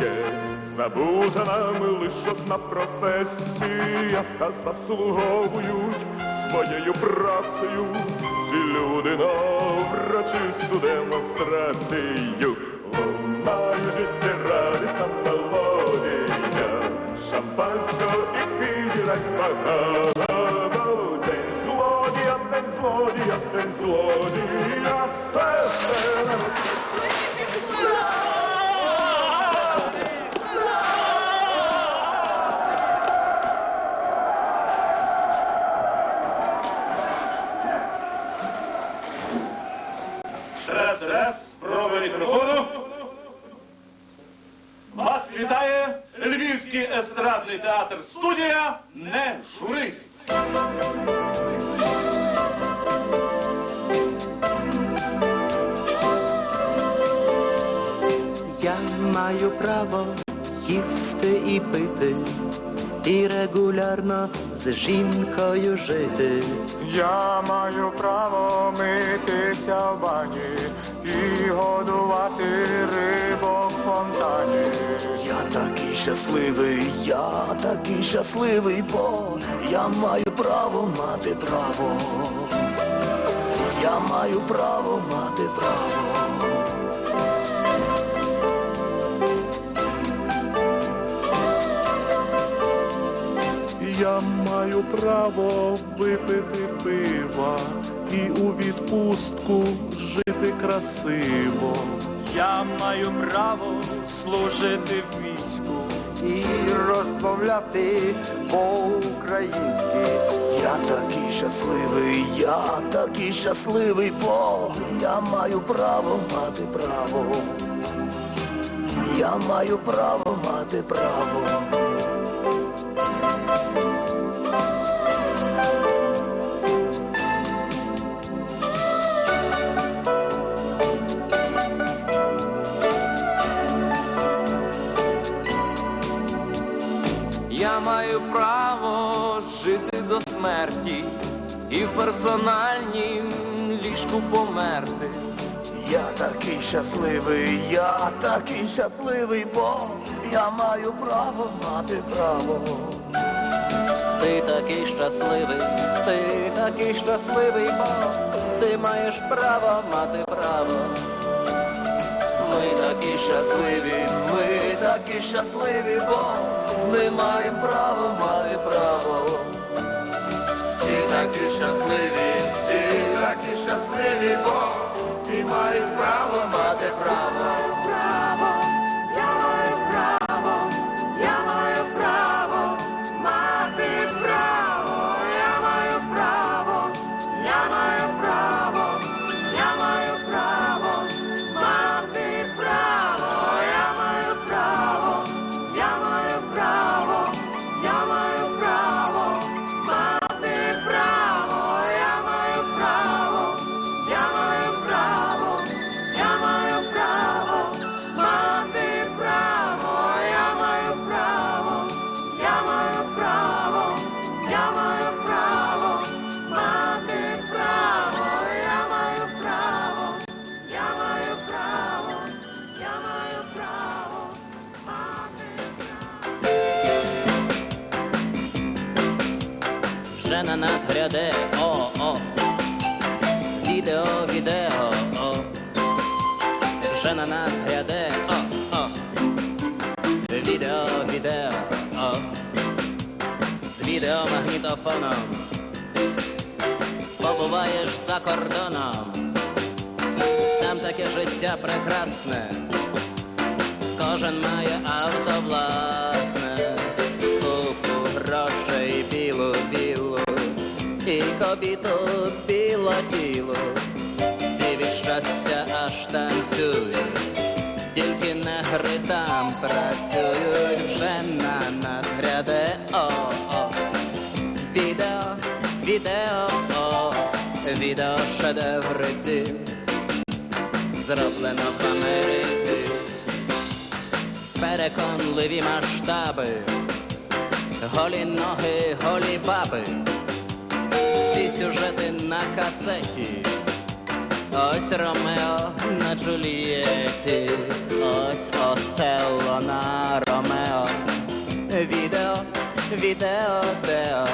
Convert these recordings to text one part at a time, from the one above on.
є. Забута нами лиш одна професія, та заслуговують своєю працею. Ці люди на врочисту демонстрацію лунає життєрадісна мелодія, шампанського і підірать багато. День злодія, день злодія, день злодія, проба мікрофону. Вас вітає Львівський естрадний театр студія Не журись. Я маю право їсти і пити, і регулярно з жінкою жити. Я маю право митися в бані і годувати рибок в фонтані. Я такий щасливий, я такий щасливий, бо я маю право мати право. Я маю право мати право. Я маю право випити пива і у відпустку жити красиво. Я маю право служити в війську і розмовляти по-українськи. Я такий щасливий, я такий щасливий, бо я маю право мати право. Я маю право мати право. Жити до смерті і в персональнім ліжку померти. Я такий щасливий, я такий щасливий, бо я маю право мати право. Ти такий щасливий, ти такий щасливий, бо ти маєш право мати право. Ми такі щасливі, ми такі щасливі, бо ми маємо право мати право. Всі такі щасливі, на о, о, відео, відео, о, вже на нас гряде, о, о, відео, відео, о, з відеомагнітофоном. Побуваєш за кордоном, там таке життя прекрасне, кожен має авто і кобіту біло всі від щастя аж танцюють, тільки негри там працюють, вже на нас гряде, о, о, відео, відео, о, відео шедеври ці, зроблено в Америці, переконливі масштаби, голі ноги, голі баби, сюжети на касеті, Ось Ромео на Джульєті, ось Отелло на Ромео. Відео, відео, део,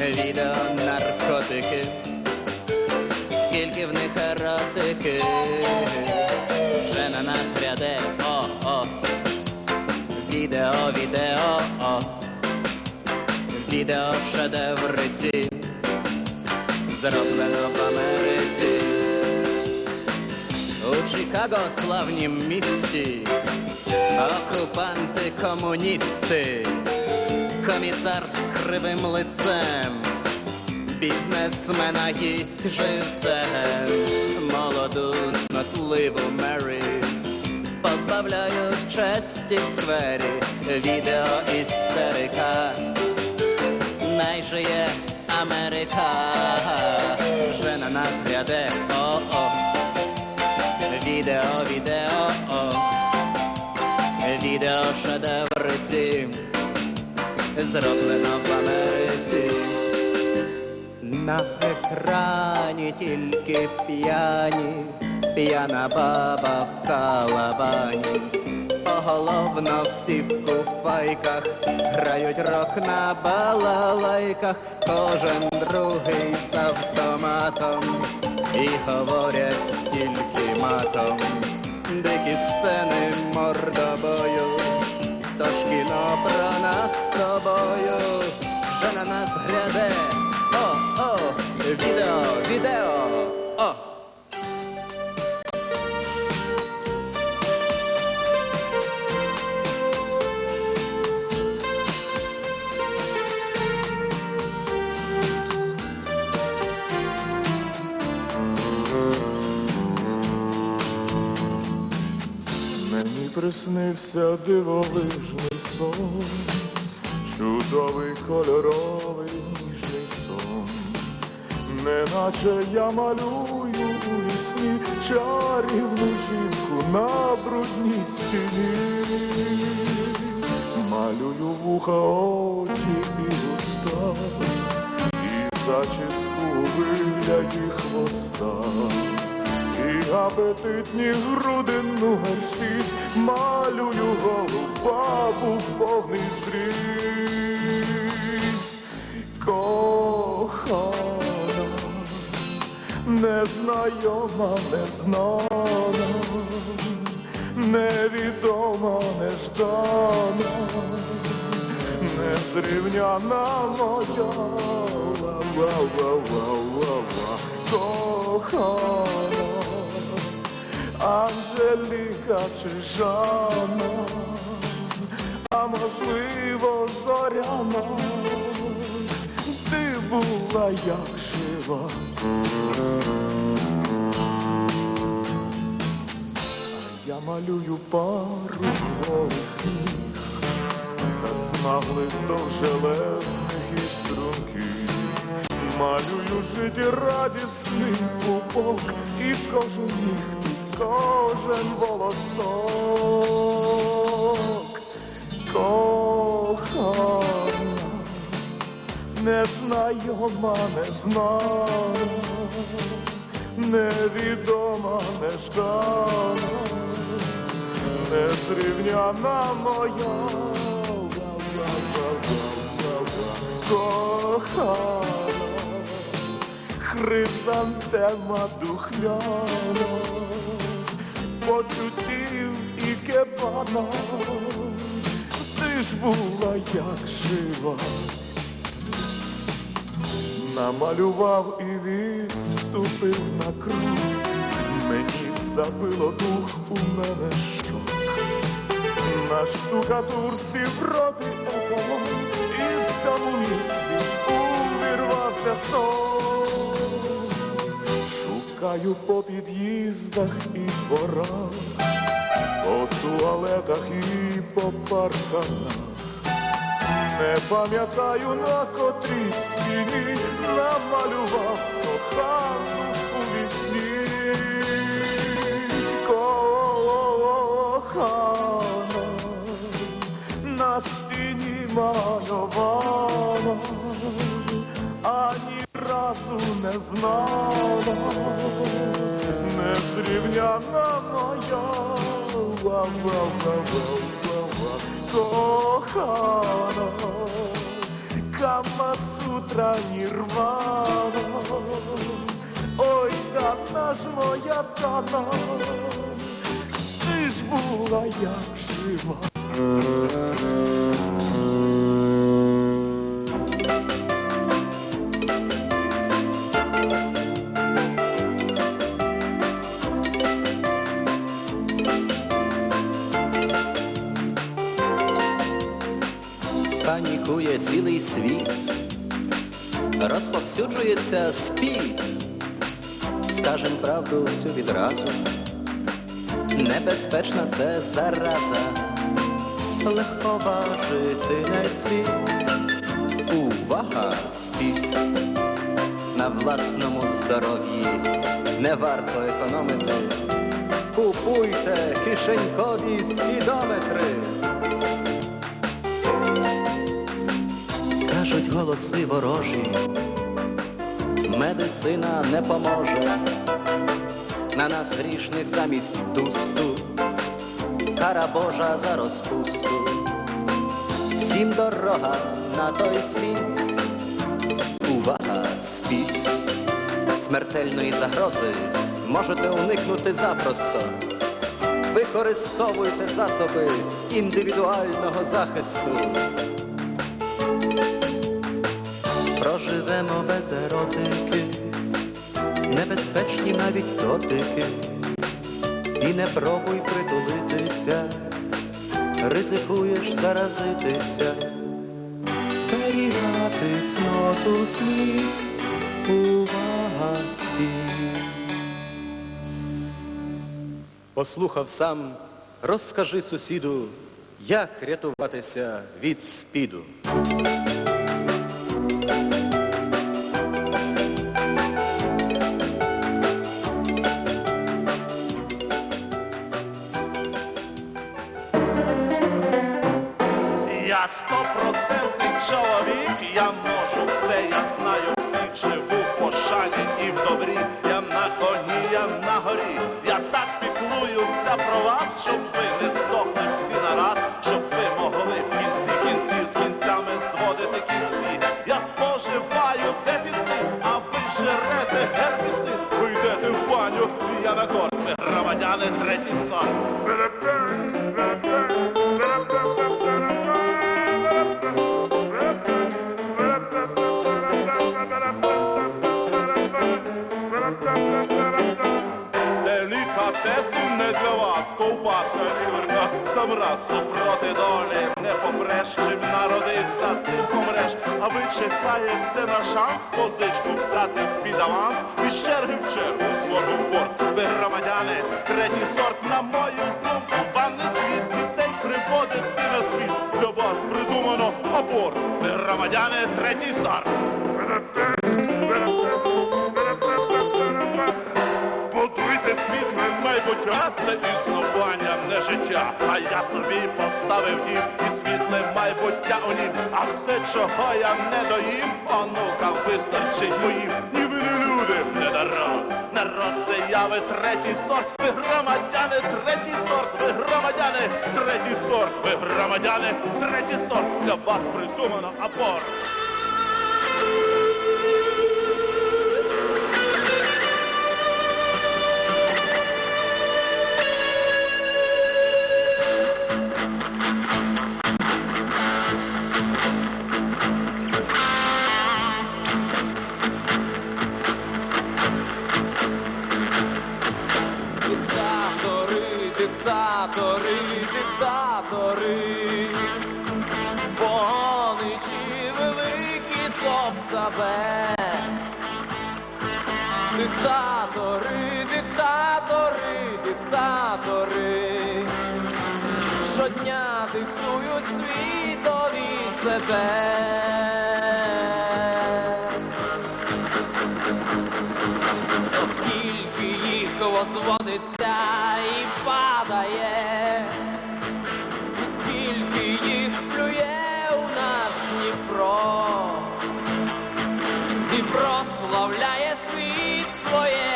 відео, наркотики. Скільки в них еротики, вже на нас гряде, о, о. Відео, відео, о. Відео шедевриці, зроблено в Америці. У Чикаго славнім місті, окупанти комуністи, комісар з кривим лицем, бізнесмена їсть живцем, молоду цнотливу Мері, позбавляють честі в сфері, відео істерика, найжиє Америка, вже на нас гряде, о-о. Відео, відео, о, відео шедевриці, зроблено в Америці. На екрані тільки п'яні, п'яна баба в калабані. Поголовно всі в купайках, грають рок на балалайках, кожен другий з автоматом і говорять тільки матом. Дикі сцени мордобою, тож кіно про нас з тобою, вже на нас гряде. О, о, відео, відео, приснився дивовижний сон, чудовий кольоровий ніжний сон, неначе я малюю у вісні чарівну жінку на брудній стіні, малюю вуха, очі і уста, і зачіску вигляді хвоста. І апетитні груди номер шість малюю голу бабу в повний зріст. Кохана, незнайома, незнана, невідома, неждана, незрівняна моя. Ла-ла-ла-ла-ла-ла, кохана, Анжеліка чи Жанна, а можливо зоряна, ти була як жива. Я малюю пару голих ніг, засмаглих до железних і струнких. Малюю життєрадісний пупок і кожен і кожен волосок. Кохана, незнайома, незнана, невідома, неждана, незрівняна моя. Кохана, хризантема духмяна, почуттів і кепана, ти ж була як жива, намалював і відступив на круг, мені забило дух у мене шок. На штукатурці вроди еталон, і в цьому місці увірвався сон. Шукаю по під'їздах і дворах, по туалетах і по парканах. Не пам'ятаю на котрій стіні намалював кохану у вісні. Кохана на стіні малювала, разу не знала, не незрівняна моя ва-ва-ва-ва-ва-ва, кохана, Кама-сутра нірвана, ой, дана ж моя дана, ти ж була як жива. Панікує цілий світ, розповсюджується спід. Скажем правду всю відразу, небезпечна це зараза, легко жити не слід. Увага, спід на власному здоров'ї не варто економити. Купуйте кишенькові спідометри. Кажуть голоси ворожі, медицина не поможе. На нас грішних замість дусту, кара Божа за розпусту. Всім дорога на той світ. Увага, спіть. Смертельної загрози можете уникнути запросто. Використовуйте засоби індивідуального захисту. Проживемо без еротики, небезпечні навіть дотики, і не пробуй притулитися, ризикуєш заразитися, зберігати цноту слід, увага світ. Послухав сам, розкажи сусіду, як рятуватися від спіду. Чоловік, я можу все, я знаю всіх, живу в пошані і в добрі. Я на коні, я на горі. Я так піклуюся про вас, щоб ви не здохли всі нараз, щоб ви могли в кінці кінців з кінцями зводити кінці. Я споживаю дефіцит, а ви жерете гербіцид. Ви в баню, і я на корм. Громадяни третій сорт. Для вас, ковбаска ліверка, сам раз супроти долі не попреш, чим народився, ти помреш, а ви чекаєте на шанс позичку взяти під аванс і черги в чергу з боргу в борг. Ви громадяни, третій сорт, на мою думку, вам не слід дітей приводити на світ. Для вас придумано аборт. Ви громадяни, третій сорт. Майбуття, це існування, не життя. А я собі поставив дім і світле майбуття у нім. А все, чого я не доїм, онукам вистачить моїм. Ні ви не люди, не народ. Народ це я, ви третій сорт. Ви громадяни, третій сорт. Ви громадяни, третій сорт. Ви громадяни, третій сорт. Для вас придумано аборт. Цоп-цабе. Диктатори, диктатори, диктатори, щодня диктують світові себе. Оскільки їх возводиться і прославляє світ своєю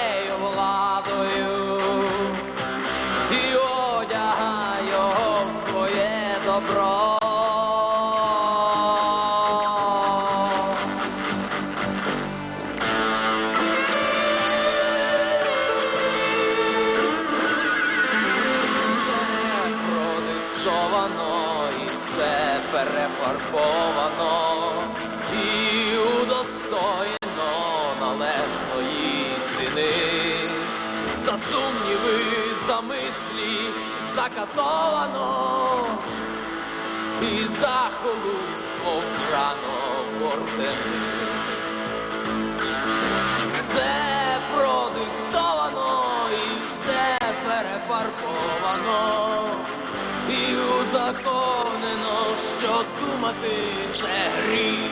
Сумніви, за мислі закатовано і за холуйство вбрано в. Все продиктовано і все перефарбовано. І узаконено, що думати це гріх.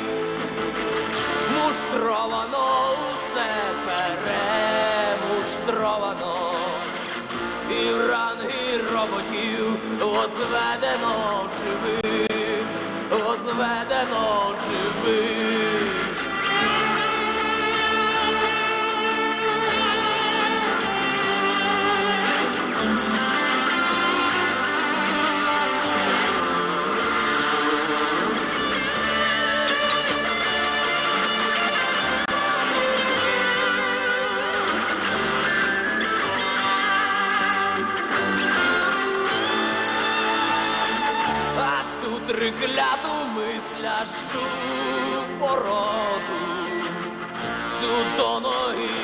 Муштровано усе. І в ранги роботів возведено живих, возведено живих. Трикляту мислящу породу, цю до ноги